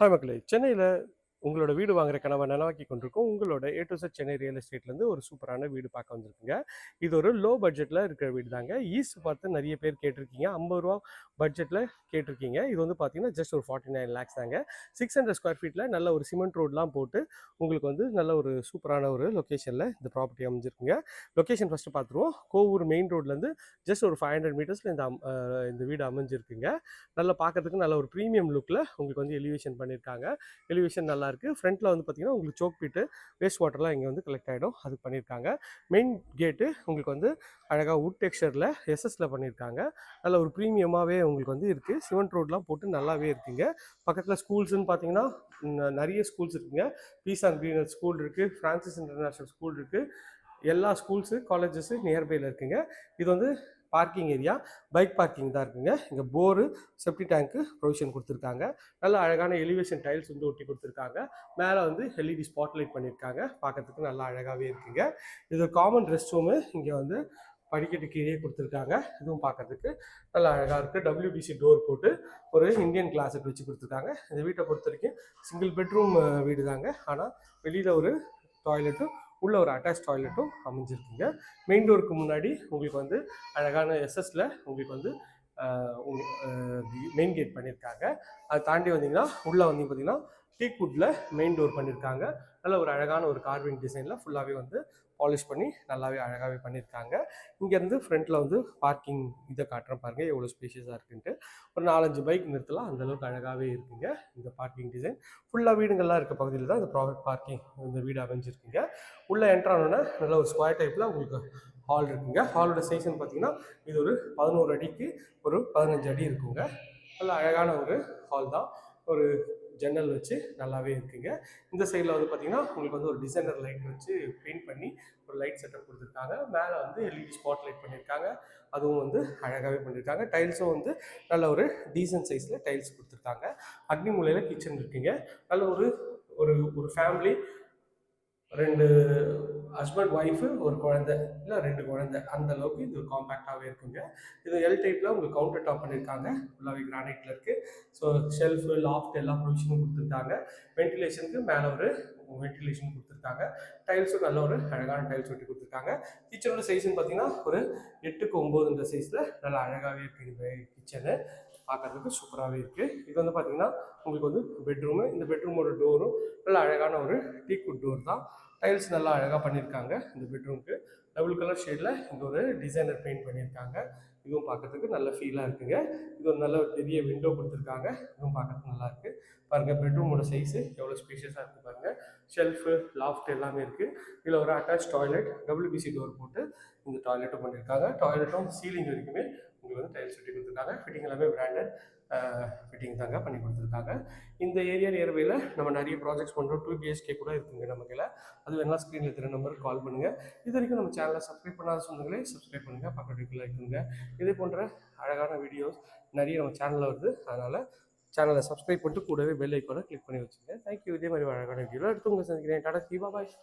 Hi மக்களே சென்னையில் உங்களோட வீடு வாங்குற கனவை நனவாக்கி கொண்டிருக்கோம். உங்களோட ஏ டு சென்னை ரியல் எஸ்டேட்லேருந்து ஒரு சூப்பரான வீடு பார்க்க வந்திருக்குங்க. இது ஒரு லோ பட்ஜெட்டில் இருக்கிற வீடு தாங்க. ஈஸ்ட் பார்த்து நிறைய பேர் கேட்டிருக்கீங்க. ஐம்பது ரூபா பட்ஜெட்டில் கேட்டிருக்கீங்க. இது வந்து பார்த்தீங்கன்னா ஜஸ்ட் ஒரு ஃபார்ட்டி நைன் லேக்ஸ் தாங்க சிக்ஸ் ஹண்ட்ரட் ஸ்கொயர் ஃபீட்டில் நல்ல ஒரு சிமெண்ட் ரோட்லாம் போட்டு உங்களுக்கு வந்து நல்ல ஒரு சூப்பரான ஒரு லொக்கேஷனில் இந்த ப்ராப்பர்ட்டி அமைஞ்சிருக்குங்க. லொக்கேஷன் ஃபஸ்ட்டு பார்த்துருவோம். கோவூர் மெயின் ரோட்லேருந்து ஜஸ்ட் ஒரு ஃபைவ் ஹண்ட்ரட் மீட்டர்ஸில் இந்த இந்த வீடு அமைஞ்சிருக்குங்க. நல்லா பார்க்கறதுக்கு நல்ல ஒரு ப்ரீமியம் லுக்கில் உங்களுக்கு வந்து எலிவேஷன் பண்ணியிருக்காங்க எலிவேஷன் நல்லா இருக்குது ஃப்ரண்ட்டில் வந்து பார்த்தீங்கன்னா உங்களுக்கு சோக் பீட்டு வேஸ்ட் வாட்டர்லாம் இங்கே வந்து கலெக்ட் ஆகிடும் அதுக்கு பண்ணியிருக்காங்க. மெயின் கேட்டு உங்களுக்கு வந்து அழகாக வுட் டெக்ஸ்சரில் எஸ்எஸில் பண்ணியிருக்காங்க. நல்ல ஒரு ப்ரீமியமாகவே உங்களுக்கு வந்து இருக்குது சிமெண்ட் ரோட்லாம் போட்டு நல்லாவே இருக்குங்க. பக்கத்தில் ஸ்கூல்ஸ்னு பார்த்தீங்கன்னா நிறைய ஸ்கூல்ஸ் இருக்குங்க. பீஸ் அண்ட் கிரீனர் ஸ்கூல் இருக்குது ஃப்ரான்சிஸ் இன்டர்நேஷ்னல் ஸ்கூல் இருக்குது எல்லா ஸ்கூல்ஸு காலேஜஸ்ஸு நியர்பையில் இருக்குங்க. இது வந்து பார்க்கிங் ஏரியா பைக் பார்க்கிங் தான் இருக்குங்க. இங்கே போரு செப்டி டேங்க்கு ப்ரொவிஷன் கொடுத்துருக்காங்க. நல்ல அழகான எலிவேஷன் டைல்ஸ் வந்து ஒட்டி கொடுத்துருக்காங்க. மேலே வந்து எல்இடி ஸ்பாட்லைட் பண்ணியிருக்காங்க பார்க்கறதுக்கு நல்லா அழகாகவே இருக்குங்க. இது காமன் ரெஸ்ட் ரூமு இங்கே வந்து படிக்கட்டு கீழே கொடுத்துருக்காங்க. இதுவும் பார்க்கறதுக்கு நல்லா அழகாக இருக்குது டபிள்யூபிசி டோர் போட்டு ஒரு இந்தியன் கிளாஸட் வச்சு கொடுத்துருக்காங்க. இந்த வீட்டை பொறுத்த வரைக்கும் சிங்கிள் பெட்ரூம் வீடு தாங்க ஆனால் வெளியில் ஒரு டாய்லெட்டும் உள்ள ஒரு அட்டாச் டாய்லெட்டும் அமைஞ்சிருக்குங்க. மெயின் டோருக்கு முன்னாடி உங்களுக்கு வந்து அழகான எஸ்எஸ்ல உங்களுக்கு வந்து மெயின் கேட் பண்ணியிருக்காங்க அதை தாண்டி வந்தீங்கன்னா உள்ளே வந்து பார்த்தீங்கன்னா டீக் மெயின் டோர் பண்ணியிருக்காங்க நல்ல ஒரு அழகான ஒரு கார்விங் டிசைனில் ஃபுல்லாகவே வந்து பாலிஷ் பண்ணி நல்லாவே அழகாகவே பண்ணியிருக்காங்க இங்கேருந்து ஃப்ரண்ட்டில் வந்து பார்க்கிங் இதை காட்டுறேன் பாருங்கள் எவ்வளோ ஸ்பேஷியஸாக இருக்குன்ட்டு. ஒரு நாலஞ்சு பைக் நிறுத்தலாம். அந்த அளவுக்கு அழகாகவே இருக்குங்க இந்த பார்க்கிங் டிசைன் ஃபுல்லாக வீடுங்கள்லாம் இருக்க பகுதியில் தான் இந்த ப்ராஃபிட் பார்க்கிங் இந்த வீடு அமைஞ்சிருக்குங்க. உள்ளே என்ட்ரானோன்னா நல்ல ஒரு ஸ்கொயர் டைப்பில் உங்களுக்கு ஹால் இருக்குங்க. ஹாலோட சைஸ்ன்னு பார்த்தீங்கன்னா இது ஒரு பதினோரு அடிக்கு ஒரு பதினஞ்சு அடி இருக்குங்க. நல்ல அழகான ஒரு ஹால் தான். ஒரு ஜன்னல் வச்சு நல்லாவே இருக்குங்க. இந்த சைடில் வந்து பார்த்தீங்கன்னா உங்களுக்கு வந்து ஒரு டிசைனர் லைட் வச்சு பெயிண்ட் பண்ணி ஒரு லைட் செட்டப் கொடுத்துருக்காங்க. மேலே வந்து எல்இடி ஸ்பாட் லைட் பண்ணியிருக்காங்க அதுவும் வந்து அழகாகவே பண்ணியிருக்காங்க டைல்ஸும் வந்து நல்ல ஒரு டீசன்ட் சைஸில் டைல்ஸ் கொடுத்துருக்காங்க. அக்னி மூலையில் கிச்சன் இருக்குங்க. நல்ல ஒரு ஒரு ஒரு ஃபேமிலி ரெண்டு ஹஸ்பண்ட் ஒய்ஃபு ஒரு குழந்தை இல்லை ரெண்டு குழந்தை. அந்த அளவுக்கு இது காம்பேக்டாகவே இருக்குங்க. இது எல் டைப்பில் உங்களுக்கு கவுண்டர் டாப் பண்ணியிருக்காங்க ஃபுல்லாகவே கிரானைட்டில் இருக்குது ஸோ ஷெல்ஃபு லாஃப்ட் எல்லா ப்ரொவிஷனும் கொடுத்துருக்காங்க. வென்டிலேஷனுக்கு மேலே ஒரு வென்டிலேஷன் கொடுத்துருக்காங்க. டைல்ஸும் நல்ல ஒரு அழகான டைல்ஸ் ஒட்டி கொடுத்துருக்காங்க. கிச்சனோட சைஸ்ன்னு பார்த்தீங்கன்னா ஒரு எட்டுக்கு ஒம்போதுன்ற சைஸில் நல்லா அழகாகவே இருக்குது இந்த கிச்சனு பார்க்கறதுக்கு சூப்பராகவே இருக்குது இது வந்து பார்த்தீங்கன்னா உங்களுக்கு வந்து பெட்ரூமு இந்த பெட்ரூமோட டோரும் நல்ல அழகான ஒரு டீக்குட் டோர் தான். டைல்ஸ் நல்லா அழகாக பண்ணியிருக்காங்க இந்த பெட்ரூம்க்கு. டபுள் கலர் ஷேடில் இங்கே ஒரு டிசைனர் பெயிண்ட் பண்ணியிருக்காங்க. இதுவும் பார்க்கறதுக்கு நல்ல ஃபீலாக இருக்குங்க. இது ஒரு நல்ல ஒரு பெரிய விண்டோ கொடுத்துருக்காங்க. இதுவும் பார்க்கறதுக்கு நல்லா இருக்கு. பாருங்க பெட்ரூமோட சைஸு எவ்வளோ ஸ்பேஷியஸாக இருக்குது பாருங்கள் ஷெல்ஃபு லாஃப்ட் எல்லாமே இருக்குது இதில் ஒரு அட்டாச் டாய்லெட் WBC டோர் போட்டு இந்த டாய்லெட்டும் பண்ணியிருக்காங்க. டாய்லெட்டும் சீலிங் வரைக்குமே உங்களுக்கு வந்து டைல்ஸ் ஒட்டி கொடுத்துருக்காங்க. ஃபிட்டிங் எல்லாமே பிராண்டட் ஃபிட்டிங் தாங்க பண்ணி கொடுத்துருக்காங்க இந்த ஏரியா நியர்பையில் நம்ம நிறைய ப்ராஜெக்ட்ஸ் பண்ணுறோம் டூ பிஹெச்கே கூட இருக்குங்க நம்ம கையில். அது வேணால் ஸ்க்ரீனில் இருக்கிற நம்பருக்கு கால் பண்ணுங்கள் இது வரைக்கும் நம்ம சேனலை சப்ஸ்கிரைப் பண்ணாத சொன்னங்களே சப்ஸ்கிரைப் பண்ணுங்கள் பக்கத்துக்கு இருக்குங்க இதே போன்ற அழகான வீடியோஸ் நிறைய நம்ம சேனலில் வருது. அதனால் சேனலை சப்ஸ்கிரைப் பண்ணிட்டு கூடவே பெல் ஐக்கானை கிளிக் பண்ணி வச்சுங்க. தேங்க்யூ இதே மாதிரி அழகான வீடியோவில் எடுத்து உங்களை சந்திக்கிறேன். டாடா சீபா பாய்